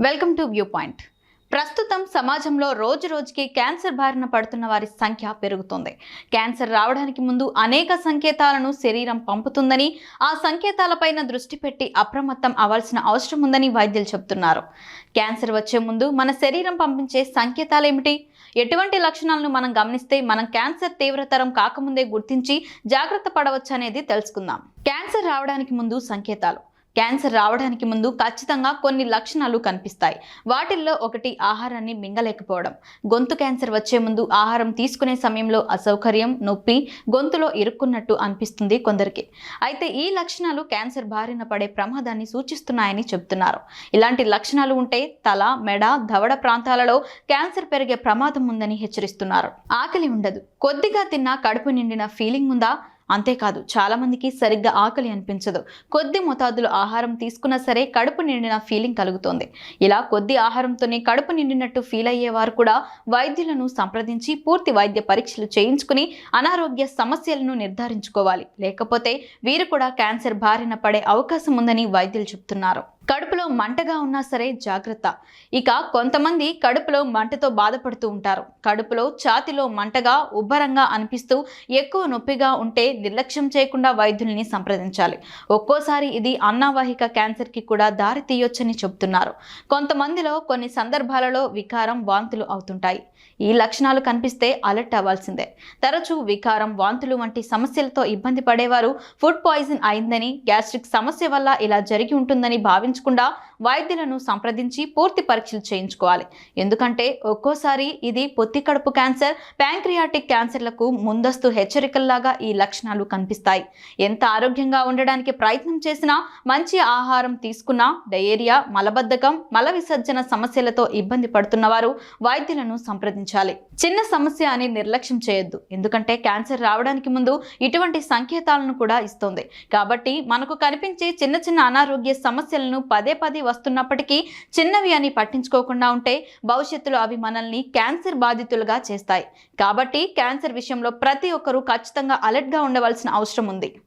Welcome to view point. ప్రస్తుతం సమాజంలో రోజు రోజుకి క్యాన్సర్ బారిన పడుతున్న వారి సంఖ్య పెరుగుతుంది. క్యాన్సర్ రావడానికి ముందు అనేక సంకేతాలను శరీరం పంపుతుందని ఆ సంకేతాలపైన దృష్టి పెట్టి అప్రమత్తం అవ్వాల్సిన అవసరం ఉందని వైద్యులు చెబుతున్నారు. క్యాన్సర్ వచ్చే ముందు మన శరీరం పంపించే సంకేతాలు ఏమిటి ఎటువంటి లక్షణాలను మనం గమనిస్తే మనం క్యాన్సర్ తీవ్రతరం కాకముందే గుర్తించి జాగ్రత్త పడవచ్చు అనేది తెలుసుకుందాం. క్యాన్సర్ రావడానికి ముందు సంకేతాలు. క్యాన్సర్ రావడానికి ముందు ఖచ్చితంగా కొన్ని లక్షణాలు కనిపిస్తాయి. వాటిల్లో ఒకటి ఆహారాన్ని మింగలేకపోవడం. గొంతు క్యాన్సర్ వచ్చే ముందు ఆహారం తీసుకునే సమయంలో అసౌకర్యం నొప్పి గొంతులో ఇరుక్కున్నట్టు అనిపిస్తుంది కొందరికి. అయితే ఈ లక్షణాలు క్యాన్సర్ బారిన పడే ప్రమాదాన్ని సూచిస్తున్నాయని చెబుతున్నారు. ఇలాంటి లక్షణాలు ఉంటే తల మెడ దవడ ప్రాంతాలలో క్యాన్సర్ పెరిగే ప్రమాదం ఉందని హెచ్చరిస్తున్నారు. ఆకలి ఉండదు. కొద్దిగా తిన్నా కడుపు నిండిన ఫీలింగ్ ఉందా? అంతేకాదు చాలామందికి సరిగ్గా ఆకలి అనిపించదు. కొద్ది మోతాదులో ఆహారం తీసుకున్నా సరే కడుపు నిండిన ఫీలింగ్ కలుగుతోంది. ఇలా కొద్ది ఆహారంతోనే కడుపు నిండినట్టు ఫీల్ అయ్యేవారు కూడా వైద్యులను సంప్రదించి పూర్తి వైద్య పరీక్షలు చేయించుకుని అనారోగ్య సమస్యలను నిర్ధారించుకోవాలి. లేకపోతే వీరు కూడా క్యాన్సర్ బారిన పడే అవకాశం ఉందని వైద్యులు చెబుతున్నారు కడుపులో మంటగా ఉన్నా సరే జాగ్రత్త. ఇక కొంతమంది కడుపులో మంటతో బాధపడుతూ ఉంటారు. కడుపులో ఛాతిలో మంటగా ఉబ్బరంగా అనిపిస్తూ ఎక్కువ నొప్పిగా ఉంటే నిర్లక్ష్యం చేయకుండా వైద్యుల్ని సంప్రదించాలి. ఒక్కోసారి ఇది అన్నావాహిక క్యాన్సర్కి కూడా దారి తీయొచ్చని చెబుతున్నారు. కొంతమందిలో కొన్ని సందర్భాలలో వికారం వాంతులు అవుతుంటాయి. ఈ లక్షణాలు కనిపిస్తే అలర్ట్ అవ్వాల్సిందే. తరచూ వికారం వాంతులు వంటి సమస్యలతో ఇబ్బంది పడేవారు ఫుడ్ పాయిజన్ అయిందని గ్యాస్ట్రిక్ సమస్య వల్ల ఇలా జరిగి ఉంటుందని భావించారు భావించకుండా వైద్యులను సంప్రదించి పూర్తి పరీక్షలు చేయించుకోవాలి. ఎందుకంటే ఒక్కోసారి ఇది పొత్తి కడుపు క్యాన్సర్ ప్యాంక్రియాటిక్ క్యాన్సర్లకు ముందస్తు హెచ్చరికల్లాగా ఈ లక్షణాలు కనిపిస్తాయి. ఎంత ఆరోగ్యంగా ఉండడానికి ప్రయత్నం చేసినా మంచి ఆహారం తీసుకున్నా డయేరియా మలబద్ధకం మల విసర్జన సమస్యలతో ఇబ్బంది పడుతున్నవారు వైద్యులను సంప్రదించాలి. చిన్న సమస్య అని నిర్లక్ష్యం చేయొద్దు. ఎందుకంటే క్యాన్సర్ రావడానికి ముందు ఇటువంటి సంకేతాలను కూడా ఇస్తుంది. కాబట్టి మనకు కనిపించే చిన్న చిన్న అనారోగ్య సమస్యలను పదే పదే వస్తున్నప్పటికీ చిన్నవి అని పట్టించుకోకుండా ఉంటే భవిష్యత్తులో అవి మనల్ని క్యాన్సర్ బాధితులుగా చేస్తాయి. కాబట్టి క్యాన్సర్ విషయంలో ప్రతి ఒక్కరూ ఖచ్చితంగా అలర్ట్గా ఉండవలసిన అవసరం ఉంది.